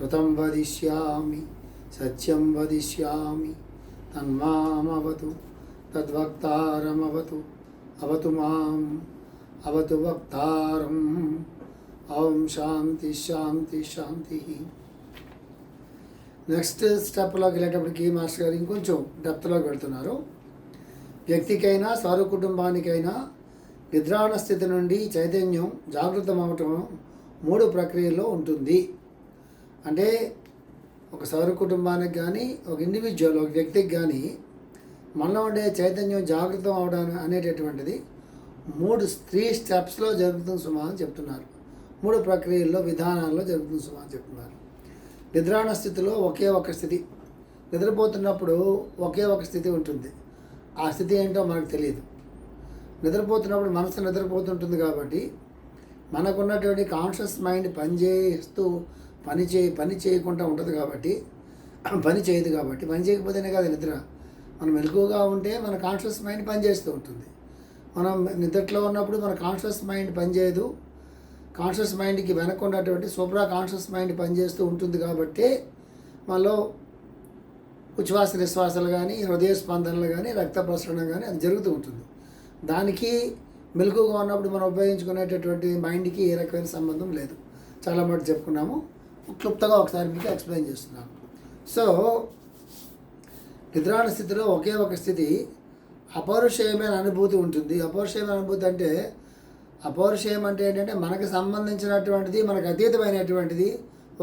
కృతం వదిష్యామి సత్యం వదిష్యామి తన్మామవతు తద్వక్తారమవతు అవతు మాం అవతు వక్తారం. ఓం శాంతి శాంతి శాంతి. నెక్స్ట్ స్టెప్లోకి వెళ్ళేటప్పటికి మాస్టర్ గారు ఇంకొంచెం డెప్త్లోకి వెళ్తున్నారు. వ్యక్తికైనా సారు కుటుంబానికైనా నిద్రాణ స్థితి నుండి చైతన్యం జాగృతం అవటం మూడు ప్రక్రియల్లో ఉంటుంది. అంటే ఒక సౌర కుటుంబానికి కానీ ఒక ఇండివిజువల్ ఒక వ్యక్తికి కానీ మనలో ఉండే చైతన్యం జాగృతం అవడం అనేటటువంటిది మూడు స్త్రీ స్టెప్స్లో జరుగుతుంది సుమా అని చెప్తున్నారు. మూడు ప్రక్రియల్లో విధానాల్లో జరుగుతుంది సుమా అని చెప్తున్నారు. నిద్రాణ స్థితిలో ఒకే ఒక స్థితి. నిద్రపోతున్నప్పుడు ఒకే ఒక స్థితి ఉంటుంది. ఆ స్థితి ఏంటో మనకు తెలియదు. నిద్రపోతున్నప్పుడు మనసు నిద్రపోతుంటుంది కాబట్టి మనకున్నటువంటి కాన్షియస్ మైండ్ పనిచేస్తూ పని చే పని చేయకుండా ఉంటుంది కాబట్టి పని చేయదు కాబట్టి పని చేయకపోతేనే కాదు నిద్ర. మనం మెలకుగా ఉంటే మన కాన్షియస్ మైండ్ పనిచేస్తూ ఉంటుంది. మనం నిద్రలో ఉన్నప్పుడు మన కాన్షియస్ మైండ్ పనిచేయదు కాన్షియస్ మైండ్కి వెనక ఉన్నటువంటి సూప్రా కాన్షియస్ మైండ్ పనిచేస్తూ ఉంటుంది కాబట్టి మనలో ఉచ్ఛ్వాస నిశ్వాసాలు కానీ హృదయ స్పందనలు కానీ రక్త ప్రసరణ కానీ అది జరుగుతూ ఉంటుంది. దానికి మెలకుగా ఉన్నప్పుడు మనం ఉపయోగించుకునేటటువంటి మైండ్కి ఏ రకమైన సంబంధం లేదు. చాలా మటు చెప్పుకున్నాము. క్లుప్తంగా ఒకసారి మీకు ఎక్స్ప్లెయిన్ చేస్తున్నాను. సో నిద్రాణ స్థితిలో ఒకే ఒక స్థితి అపౌరుషేయమైన అనుభూతి ఉంటుంది. అపౌరుషేయమైన అనుభూతి అంటే అపౌరుషేయం అంటే ఏంటంటే మనకు సంబంధించినటువంటిది మనకు అతీతమైనటువంటిది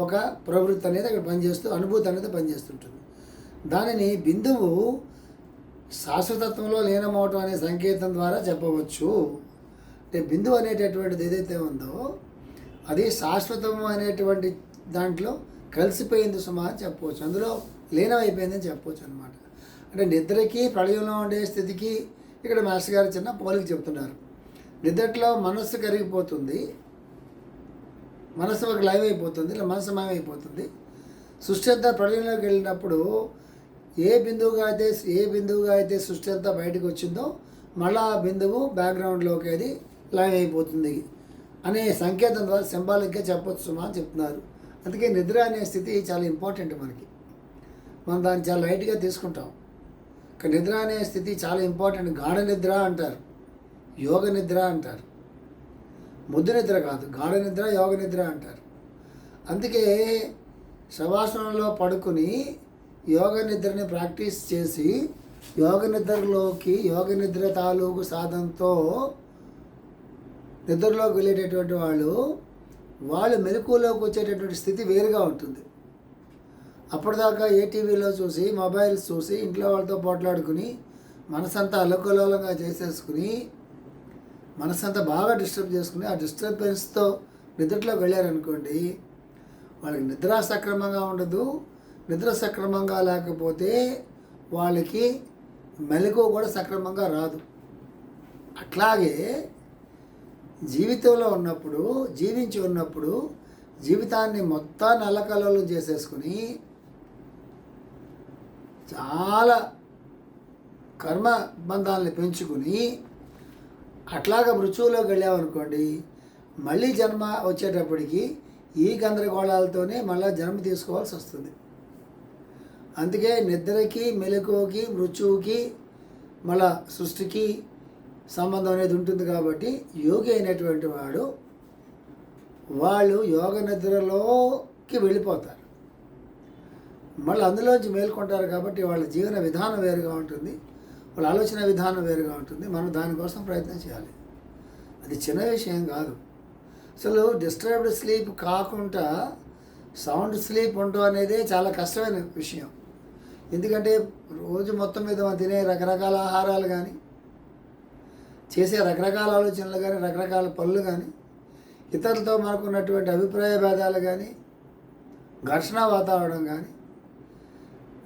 ఒక ప్రవృత్తి అనేది అక్కడ పనిచేస్తూ అనుభూతి అనేది పనిచేస్తుంటుంది. దానిని బిందువు శాశ్వతత్వంలో లీనమవటం అనే సంకేతం ద్వారా చెప్పవచ్చు. అంటే బిందువు అనేటటువంటిది ఏదైతే ఉందో అది శాశ్వతము అనేటువంటి దాంట్లో కలిసిపోయింది సుమా అని చెప్పవచ్చు. అందులో లీనమైపోయిందని చెప్పవచ్చు అనమాట అంటే నిద్రకి ప్రళయంలో ఉండే స్థితికి ఇక్కడ మాస్టర్ గారు చిన్న పోలికి చెప్తున్నారు నిద్రలో మనస్సు కరిగిపోతుంది. మనసు ఒక లైవ్ అయిపోతుంది ఇలా మనసు మాయమైపోతుంది సృష్టి అంతా ప్రళయంలోకి వెళ్ళినప్పుడు ఏ బిందువుగా అయితే ఏ బిందువుగా అయితే సృష్టి అంతా బయటకు వచ్చిందో మళ్ళీ ఆ బిందువు బ్యాక్గ్రౌండ్లోకి అది లైవ్ అయిపోతుంది అనే సంకేతం ద్వారా సింబాలిక్గా చెప్పొచ్చు అని చెప్తున్నారు. అందుకే నిద్ర అనే స్థితి చాలా ఇంపార్టెంట్ మనకి. మనం దాన్ని చాలా లైట్గా తీసుకుంటాం. ఇక నిద్ర అనే స్థితి చాలా ఇంపార్టెంట్ గాఢ నిద్ర అంటారు. యోగ నిద్ర అంటారు. ముద్దు నిద్ర కాదు గాఢ నిద్ర యోగ నిద్ర అంటారు. అందుకే శవాసనంలో పడుకుని యోగ నిద్రని ప్రాక్టీస్ చేసి యోగ నిద్రలోకి యోగ నిద్ర తాలూకు సాధనతో నిద్రలోకి వెళ్ళేటటువంటి వాళ్ళు వాళ్ళు మెలకువలోకి వచ్చేటటువంటి స్థితి వేరుగా ఉంటుంది. అప్పటిదాకా ఏ టీవీలో చూసి మొబైల్స్ చూసి ఇంట్లో వాళ్ళతో పోట్లాడుకుని మనసంతా అల్లకల్లోలంగా చేసేసుకుని మనసంతా బాగా డిస్టర్బ్ చేసుకుని ఆ డిస్టర్బెన్స్తో నిద్రలోకి వెళ్ళారనుకోండి వాళ్ళకి నిద్ర సక్రమంగా ఉండదు. నిద్ర సక్రమంగా లేకపోతే వాళ్ళకి మెలకు కూడా సక్రమంగా రాదు. అట్లాగే జీవితంలో ఉన్నప్పుడు జీవించి ఉన్నప్పుడు జీవితాన్ని మొత్తం నల్లకలలు చేసేసుకుని చాలా కర్మ బంధాలని పెంచుకుని అట్లాగ మృత్యువులోకి వెళ్ళామనుకోండి మళ్ళీ జన్మ వచ్చేటప్పటికి ఈ గందరగోళాలతోనే మళ్ళీ జన్మ తీసుకోవాల్సి వస్తుంది. అందుకే నిద్రకి మెలకువకి మృత్యువుకి మళ్ళా సృష్టికి సంబంధం అనేది ఉంటుంది కాబట్టి యోగి అయినటువంటి వాడు వాళ్ళు యోగ నిద్రలోకి వెళ్ళిపోతారు. మళ్ళీ అందులోంచి మేల్కొంటారు కాబట్టి వాళ్ళ జీవన విధానం వేరుగా ఉంటుంది. వాళ్ళ ఆలోచన విధానం వేరుగా ఉంటుంది. మనం దానికోసం ప్రయత్నం చేయాలి. అది చిన్న విషయం కాదు. అసలు డిస్టర్బ్డ్ స్లీప్ కాకుండా సౌండ్ స్లీప్ ఉండడం అనేది చాలా కష్టమైన విషయం. ఎందుకంటే రోజు మొత్తం మీద మనం తినే రకరకాల ఆహారాలు కానీ చేసే రకరకాల ఆలోచనలు కానీ రకరకాల పనులు కానీ ఇతరులతో మనకున్నటువంటి అభిప్రాయ భేదాలు కానీ ఘర్షణ వాతావరణం కానీ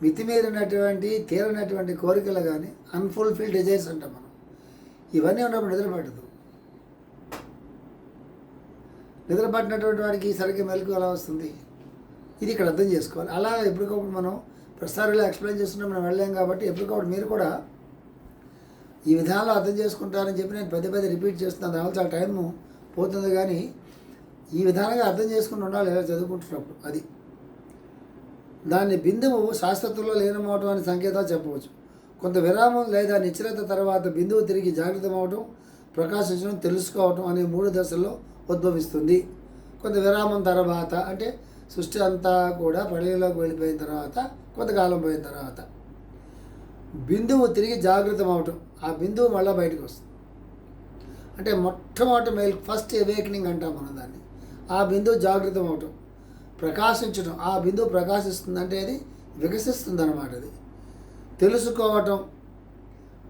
మితిమీరినటువంటి తీరనటువంటి కోరికలు కానీ అన్ఫుల్ఫిల్ డిజైర్స్ అంటాం మనం. ఇవన్నీ ఉన్నప్పుడు నిద్రపట్టదు. నిద్రపట్టినటువంటి వాడికి సరిగ్గా మెలకు ఎలా వస్తుంది? ఇది ఇక్కడ అర్థం చేసుకోవాలి. అలా ఎప్పటికప్పుడు మనం ప్రసారంలో ఎక్స్ప్లెయిన్ చేస్తున్నాం మనం వెళ్ళాం కాబట్టి ఎప్పటికప్పుడు మీరు కూడా ఈ విధానంలో అర్థం చేసుకుంటారని చెప్పి నేను పెద్ద పెద్ద రిపీట్ చేస్తున్నాను. దానివల్ల చాలా టైం పోతుంది కానీ ఈ విధానంగా అర్థం చేసుకుని ఉండాలి ఎలా చదువుకుంటున్నప్పుడు. అది. దాన్ని బిందువు శాశ్వతంలో లేనమవటం అనే సంకేతాలు చెప్పవచ్చు. కొంత విరామం లేదా నిశ్చలత తర్వాత బిందువు తిరిగి జాగ్రత్తమవటం ప్రకాశించడం తెలుసుకోవటం అనే మూడు దశల్లో ఉద్భవిస్తుంది. కొంత విరామం తర్వాత అంటే సృష్టి అంతా కూడా ప్రళయంలోకి వెళ్ళిపోయిన తర్వాత కొంతకాలం పోయిన తర్వాత. బిందువు తిరిగి జాగృతం అవటం ఆ బిందువు మళ్ళీ బయటకు వస్తుంది. అంటే మొట్టమొదటి మేల్ ఫస్ట్ అవేకనింగ్ అంటాం మనం దాన్ని. ఆ బిందువు జాగృతం అవటం ప్రకాశించడం ఆ బిందువు ప్రకాశిస్తుంది అంటే అది వికసిస్తుంది అనమాట అది. తెలుసుకోవటం.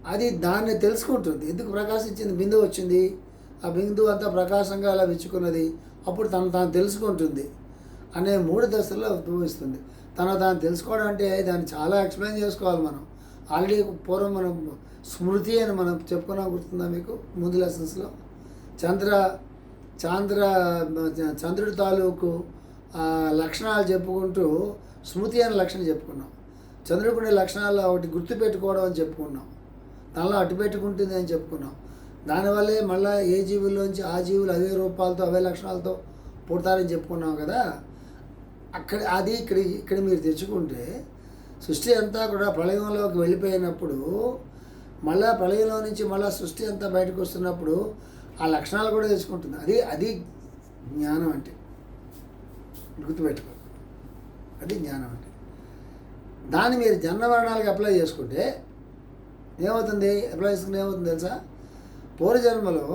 అది దాన్ని తెలుసుకుంటుంది. ఎందుకు ప్రకాశించింది? బిందువు వచ్చింది. ఆ బిందువు అంతా ప్రకాశంగా అలా విచ్చుకున్నది. అప్పుడు తను తాను తెలుసుకుంటుంది అనే మూడు దశల్లో ఉద్భవిస్తుంది. తను తాను తెలుసుకోవడం అంటే దాన్ని చాలా ఎక్స్ప్లెయిన్ చేసుకోవాలి మనం. ఆల్రెడీ పూర్వం మనం స్మృతి అని మనం చెప్పుకున్నాం గుర్తుందా మీకు? ముందు లెసన్స్లో చంద్ర చంద్ర చంద్రుడి తాలూకు లక్షణాలు చెప్పుకుంటూ స్మృతి అనే లక్షణం చెప్పుకున్నాం. చంద్రుడికి ఉండే లక్షణాల్లో ఒకటి గుర్తుపెట్టుకోవడం అని చెప్పుకున్నాం. తనలో అటు పెట్టుకుంటుంది అని చెప్పుకున్నాం. దానివల్లే మళ్ళీ ఏ జీవుల్లోంచి ఆ జీవులు అవే రూపాలతో అవే లక్షణాలతో పుడతారని చెప్పుకున్నాం కదా? అక్కడ అది ఇక్కడ ఇక్కడ మీరు తెచ్చుకుంటే సృష్టి అంతా కూడా ప్రళయంలోకి వెళ్ళిపోయినప్పుడు మళ్ళా ప్రళయంలో నుంచి మళ్ళీ సృష్టి అంతా బయటకు వస్తున్నప్పుడు ఆ లక్షణాలు కూడా తెచ్చుకుంటుంది అది అది జ్ఞానం అంటే. గుర్తుపెట్టుకో. అది జ్ఞానం అంటే. దాన్ని మీరు జన్మవర్ణాలకు అప్లై చేసుకుంటే ఏమవుతుంది? అప్లై చేసుకుంటే ఏమవుతుంది తెలుసా? పూర్వజన్మలో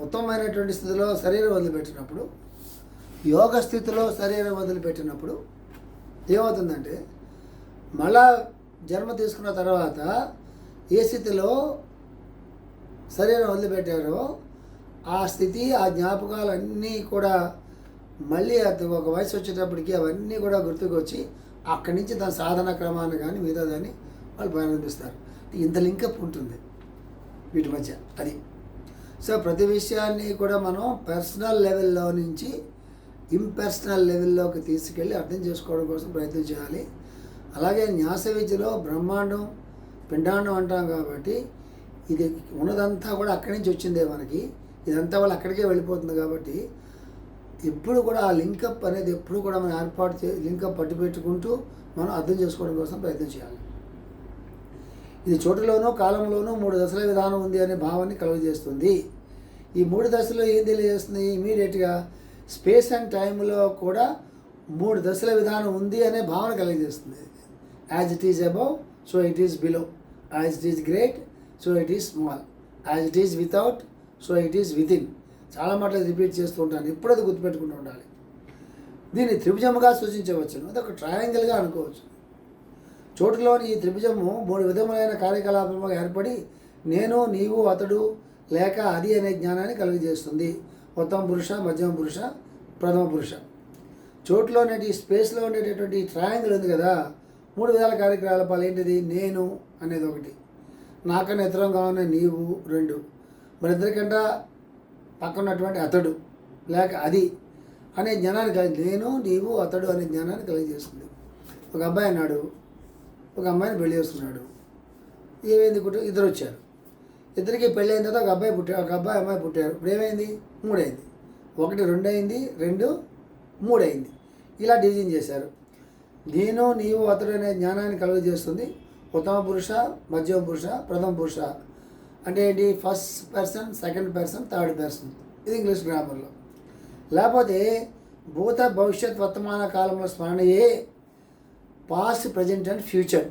ఉత్తమమైనటువంటి స్థితిలో శరీరం వదిలిపెట్టినప్పుడు యోగ స్థితిలో శరీరం వదిలిపెట్టినప్పుడు ఏమవుతుందంటే మళ్ళా జన్మ తీసుకున్న తర్వాత ఏ స్థితిలో శరీరం వదిలిపెట్టారో ఆ స్థితి ఆ జ్ఞాపకాలన్నీ కూడా మళ్ళీ అది ఒక వయసు వచ్చేటప్పటికి అవన్నీ కూడా గుర్తుకొచ్చి అక్కడి నుంచి తన సాధన క్రమాన్ని కానీ మిగతా దాన్ని వాళ్ళు ప్రారంభిస్తారు. ఇంత లింకప్ ఉంటుంది వీటి మధ్య. అది. సో ప్రతి విషయాన్ని కూడా మనం పర్సనల్ లెవెల్లో నుంచి ఇంపర్సనల్ లెవెల్లోకి తీసుకెళ్ళి అర్థం చేసుకోవడం కోసం ప్రయత్నం చేయాలి. అలాగే న్యాస విద్యలో బ్రహ్మాండం పిండాండం అంటాం కాబట్టి ఇది ఉన్నదంతా కూడా అక్కడి నుంచి వచ్చిందే మనకి. ఇదంతా వాళ్ళు అక్కడికే వెళ్ళిపోతుంది కాబట్టి ఎప్పుడు కూడా ఆ లింకప్ అనేది ఎప్పుడు కూడా మనం ఏర్పాటు చే లింకప్ పట్టు పెట్టుకుంటూ మనం అర్థం చేసుకోవడం కోసం ప్రయత్నం చేయాలి. ఇది చోటులోనూ కాలంలోనూ మూడు దశల విధానం ఉంది అనే భావాన్ని కలుగజేస్తుంది. ఈ మూడు దశలు ఏం తెలియజేస్తుంది? ఇమీడియట్గా స్పేస్ అండ్ టైంలో కూడా మూడు దశల విధానం ఉంది అనే భావన కలిగజేస్తుంది. As it is above so it is below as it is great so it is small as it is without so it is within చాలా మాటలు రిపీట్ చేస్తూ ఉంటాను. ఎప్పుడది గుర్తుపెట్టుకుంటూ ఉండాలి. దీన్ని త్రిభుజముగా సూచించవచ్చును. అది ఒక ట్రయాంగిల్గా అనుకోవచ్చు. చోటులోని ఈ త్రిభుజము మూడు విధములైన కార్యకలాపముగా ఏర్పడి నేను నీవు అతడు లేక అది అనే జ్ఞానాన్ని కలుగజేస్తుంది. ఉత్తమ పురుష మధ్యమ పురుష ప్రథమ పురుష. చోట్లో ఈ స్పేస్లో ఉండేటటువంటి ఈ ట్రయాంగిల్ ఉంది కదా మూడు విధాల కార్యకలాపాలు ఏంటిది? నేను అనేది ఒకటి. నాకన్నా ఇతరంగా ఉన్న నీవు రెండు. మరి ఇద్దరికంట పక్కనటువంటి అతడు లేక అది అనే జ్ఞానాన్ని కలిగి నేను నీవు అతడు అనే జ్ఞానాన్ని కలిగజేస్తుంది ఒక అబ్బాయి అన్నాడు ఒక అమ్మాయిని పెళ్ళి చేసుకున్నాడు. ఏమైంది కుటుంబం ఇద్దరు వచ్చారు. ఇద్దరికి పెళ్ళి అయిన తర్వాత ఒక అబ్బాయి పుట్టారు ఒక అబ్బాయి అమ్మాయి పుట్టారు. ఇప్పుడు ఏమైంది? మూడైంది. ఒకటి రెండు అయింది రెండు మూడైంది. ఇలా డివిజన్ చేశారు. నేను నీవు అతడు అనే జ్ఞానాన్ని కలుగజేస్తుంది. ఉత్తమ పురుష మధ్యమ పురుష ప్రథమ పురుష. అంటే ఏంటి? First person second person third person. ఇది ఇంగ్లీష్ గ్రామర్లో. లేకపోతే భూత భవిష్యత్ వర్తమాన కాలంలో స్మరణయే పాస్ట్ ప్రజెంట్ అండ్ ఫ్యూచర్.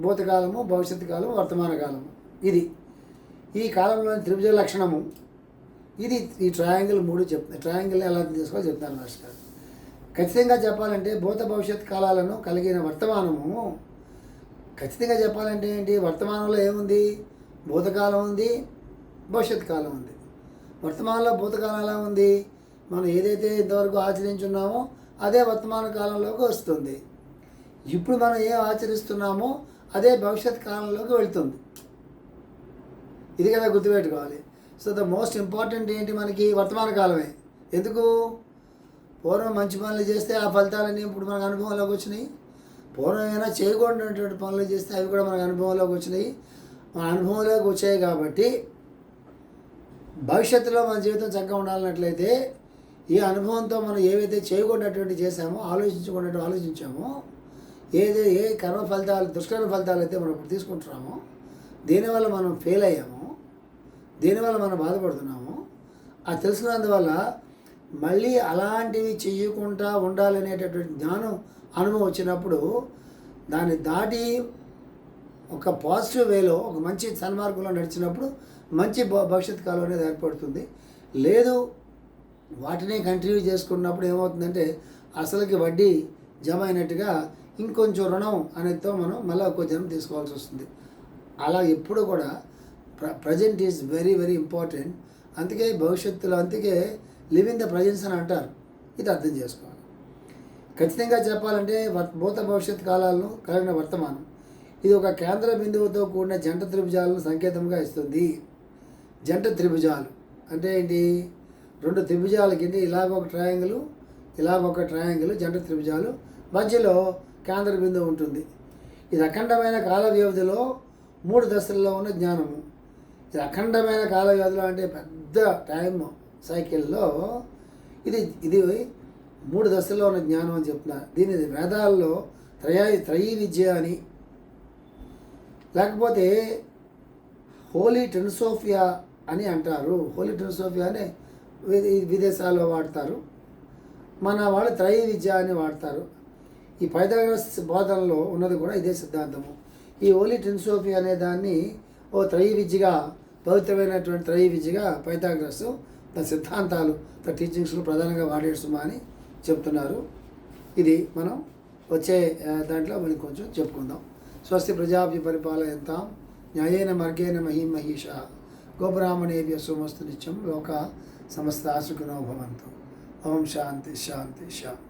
భూతకాలము భవిష్యత్తు కాలము వర్తమాన కాలము. ఇది. ఈ కాలంలోని త్రిభుజ లక్షణము. ఇది ఈ ట్రయాంగిల్ మూడు చెప్తుంది ట్రయాంగిల్ ఎలా తీసుకోవాలో చెప్తాను మాస్టర్ గారు. ఖచ్చితంగా చెప్పాలంటే భూత భవిష్యత్ కాలాలను కలిగిన వర్తమానము. ఖచ్చితంగా చెప్పాలంటే ఏంటి? వర్తమానంలో ఏముంది? భూతకాలం ఉంది భవిష్యత్ కాలం ఉంది. వర్తమానంలో భూతకాలం ఎలా ఉంది? మనం ఏదైతే ఇంతవరకు ఆచరించున్నామో అదే వర్తమాన కాలంలోకి వస్తుంది. ఇప్పుడు మనం ఏం ఆచరిస్తున్నామో అదే భవిష్యత్ కాలంలోకి వెళ్తుంది. ఇది కదా గుర్తుపెట్టుకోవాలి. సో ద మోస్ట్ ఇంపార్టెంట్ ఏంటి మనకి? వర్తమాన కాలమే. ఎందుకు? పూర్వం మంచి పనులు చేస్తే ఆ ఫలితాలన్నీ ఇప్పుడు మనకు అనుభవంలోకి వచ్చినాయి. పూర్వం ఏమైనా చేయకూడనటువంటి పనులు చేస్తే అవి కూడా మనకు అనుభవంలోకి వచ్చినాయి. మన అనుభవంలోకి వచ్చాయి కాబట్టి భవిష్యత్తులో మన జీవితం చక్కగా ఉండాలన్నట్లయితే ఈ అనుభవంతో మనం ఏవైతే చేయకూడనటువంటి చేశామో ఆలోచించకుండా ఆలోచించామో ఏదే ఏ కర్మ ఫలితాలు దుష్కర్మ ఫలితాలు అయితే మనం ఇప్పుడు తీసుకుంటున్నామో దీనివల్ల మనం ఫెయిల్ అయ్యాము దీనివల్ల మనం బాధపడుతున్నాము అది తెలుసుకున్నందువల్ల మళ్ళీ అలాంటివి చేయకుండా ఉండాలనేటటువంటి జ్ఞానం అనుభవం వచ్చినప్పుడు దాన్ని దాటి ఒక పాజిటివ్ వేలో ఒక మంచి సన్మార్గంలో నడిచినప్పుడు మంచి భవిష్యత్ కాలం అనేది ఏర్పడుతుంది. లేదు వాటిని కంటిన్యూ చేసుకున్నప్పుడు ఏమవుతుందంటే అసలుకి వడ్డీ జమ అయినట్టుగా ఇంకొంచెం రుణం అనేది మనం మళ్ళీ ఒక జన్మ తీసుకోవాల్సి వస్తుంది. అలా ఎప్పుడు కూడా ప్ర present is very very important అందుకే భవిష్యత్తులో అందుకే లివ్ ఇన్ ద ప్రజెన్స్ అని అంటారు. ఇది అర్థం చేసుకోవాలి. ఖచ్చితంగా చెప్పాలంటే వర్- భూత భవిష్యత్ కాలాలను కలిగిన వర్తమానం. ఇది ఒక కేంద్ర బిందువుతో కూడిన జంట త్రిభుజాలను సంకేతంగా ఇస్తుంది. జంట త్రిభుజాలు అంటే ఏంటి? రెండు త్రిభుజాల కింద ఇలా ఒక ట్రయాంగిల్ ఇలా ఒక ట్రయాంగిల్ జంట త్రిభుజాలు. మధ్యలో కేంద్ర బిందువు ఉంటుంది. ఇది అఖండమైన కాల వ్యవధిలో మూడు దశల్లో ఉన్న జ్ఞానము. ఇది అఖండమైన కాల వ్యవధిలో అంటే పెద్ద టైము సైకిల్లో ఇది ఇది మూడు దశల్లో ఉన్న జ్ఞానం అని చెప్తున్నారు దీని వేదాల్లో త్రయా త్రయీ విద్య అని. లేకపోతే హోలీ టెన్సోఫియా అని అంటారు. హోలీ టెన్సోఫియా అని విదేశాల్లో వాడతారు. మన వాళ్ళు త్రయీ విద్య అని వాడతారు. ఈ పైథాగరస్ బోధనలో ఉన్నది కూడా ఇదే సిద్ధాంతము. ఈ హోలీ టెన్సోఫియా అనే దాన్ని ఓ త్రయీ విద్యగా పవిత్రమైనటువంటి త్రయీ విద్యగా పైథాగరస్ తన సిద్ధాంతాలు తన టీచింగ్స్లో ప్రధానంగా వాడేడు సుమా అని చెప్తున్నారు. ఇది మనం వచ్చే దాంట్లో మనం కొంచెం చెప్పుకుందాం. స్వస్తి ప్రజాభ్య పరిపాలయంతాం న్యాయేన మార్గేణ మహీ మహిష గోబ్రాహ్మణేభ్య సోమస్తు నిత్యం లోక సమస్త సుఖినో భవంతు. ఓం శాంతి శాంతి శాంతి.